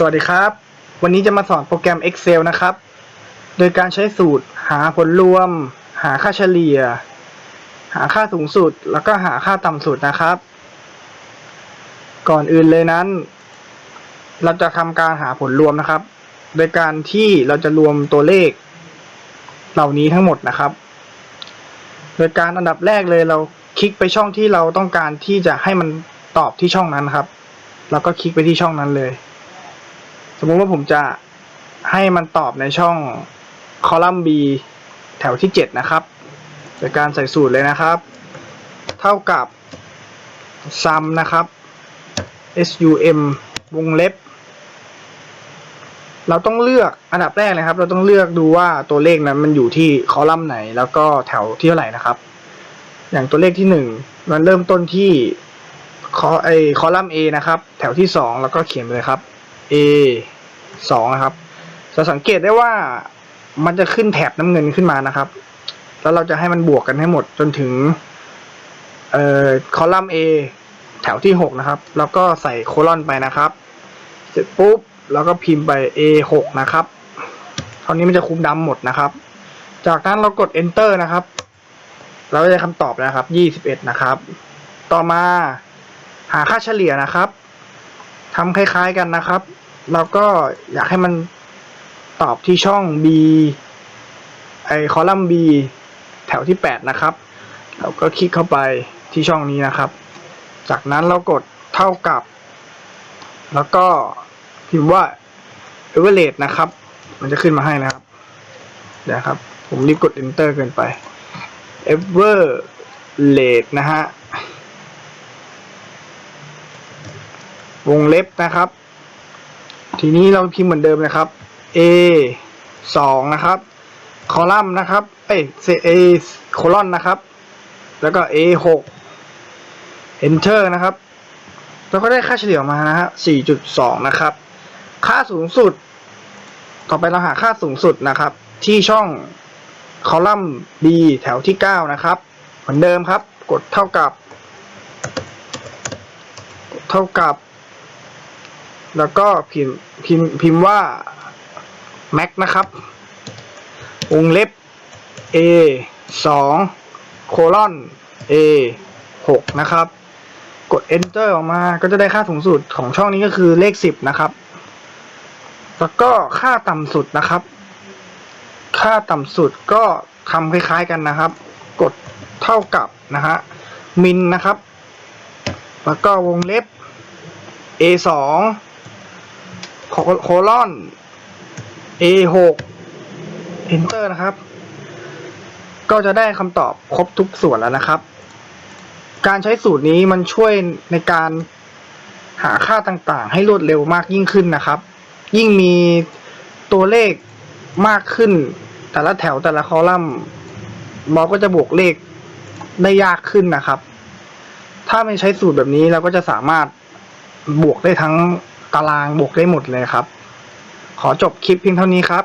สวัสดีครับ วันนี้จะมาสอนโปรแกรม Excel นะครับ โดยการใช้สูตรหาผลรวม หาค่าเฉลี่ย หาค่าสูงสุด แล้วก็หาค่าต่ำสุดนะครับ ก่อนอื่นเลยนั้น เราจะทำการหาผลรวมนะครับ โดยการที่เราจะรวมตัวเลข เหล่านี้ทั้งหมดนะครับ โดยการอันดับแรกเลยเราคลิกไปช่องที่เราต้องการที่จะให้มันตอบที่ช่องนั้นนครับ แล้วก็คลิกไปที่ช่องนั้นเลย สมมุติว่าผมจะให้มันตอบในช่องคอลัมน์ B แถวที่ 7 นะครับโดยการใส่สูตรเลยนะครับ เท่ากับ sum นะครับ sum วงเล็บ เราต้องเลือกอันดับแรกนะครับ เราต้องเลือกดูว่าตัวเลขนั้นมันอยู่ที่คอลัมน์ไหน แล้วก็แถวที่เท่าไหร่นะครับ อย่างตัวเลขที่หนึ่งมันเริ่มต้นที่คอไอคอลัมน์ A นะครับ แถวที่สองแล้วก็เขียนไปเลยครับ A สองครับ จะสังเกตได้ว่ามันจะขึ้นแถบน้ำเงินขึ้นมานะครับ แล้วเราจะให้มันบวกกันให้หมดจนถึงเอ่อคอลัมน์ A แถวที่หกนะครับ แล้วก็ใส่โคลอนไปนะครับ เสร็จปุ๊บแล้วก็พิมพ์ไป A หกนะครับคราวนี้มันจะคุมดำหมดนะครับ จากนั้นเรากด enter นะครับ เราจะได้คำตอบแล้วครับยี่สิบเอ็ดนะครับ ต่อมาหาค่าเฉลี่ยนะครับทำคล้ายๆกันนะครับ เราก็อยากให้มันตอบที่ช่อง B ไอคอลัมน์ B แถวที่แปดนะครับ เราก็คลิกเข้าไปที่ช่องนี้นะครับ จากนั้นเรากดเท่ากับ แล้วก็พิมพ์ว่า average นะครับ มันจะขึ้นมาให้นะครับเดี๋ยวครับ ผมรีบกด enter เกินไป average นะฮะ วงเล็บนะครับ ทีนี้เราพิมพ์เหมือนเดิมนะครับ A สองนะครับ คอลัมน์นะครับ เอ้ย A โคลอนนะครับ แล้วก็ A หก enter นะครับ แล้วก็ได้ค่าเฉลี่ยมานะฮะ4.2นะครับ ค่าสูงสุด ต่อไปเราหาค่าสูงสุดนะครับ ที่ช่องคอลัมน์ B แถวที่9นะครับ เหมือนเดิมครับ กดเท่ากับ เท่ากับ แล้วก็พิมพ์พิมพ์พิมพ์ว่า max นะครับ วงเล็บ a สองโคลอน a หกนะครับ กด enter ออกมาก็จะได้ค่าสูงสุดของช่องนี้ก็คือเลขสิบนะครับ แล้วก็ค่าต่ำสุดนะครับ ค่าต่ำสุดก็ทำคล้ายๆกันนะครับ กดเท่ากับนะฮะมินนะครับ แล้วก็วงเล็บ a สอง โคลอน a หก enter นะครับ ก็จะได้คำตอบครบทุกส่วนแล้วนะครับ การใช้สูตรนี้มันช่วยในการหาค่าต่างๆ ให้รวดเร็วมากยิ่งขึ้นนะครับ ยิ่งมีตัวเลขมากขึ้น แต่ละแถวแต่ละคอลัมน์มอก็จะบวกเลขได้ยากขึ้นนะครับ ถ้าไม่ใช้สูตรแบบนี้เราก็จะสามารถบวกได้ทั้ง ตารางบวกได้หมดเลยครับ ขอจบคลิปเพียงเท่านี้ครับ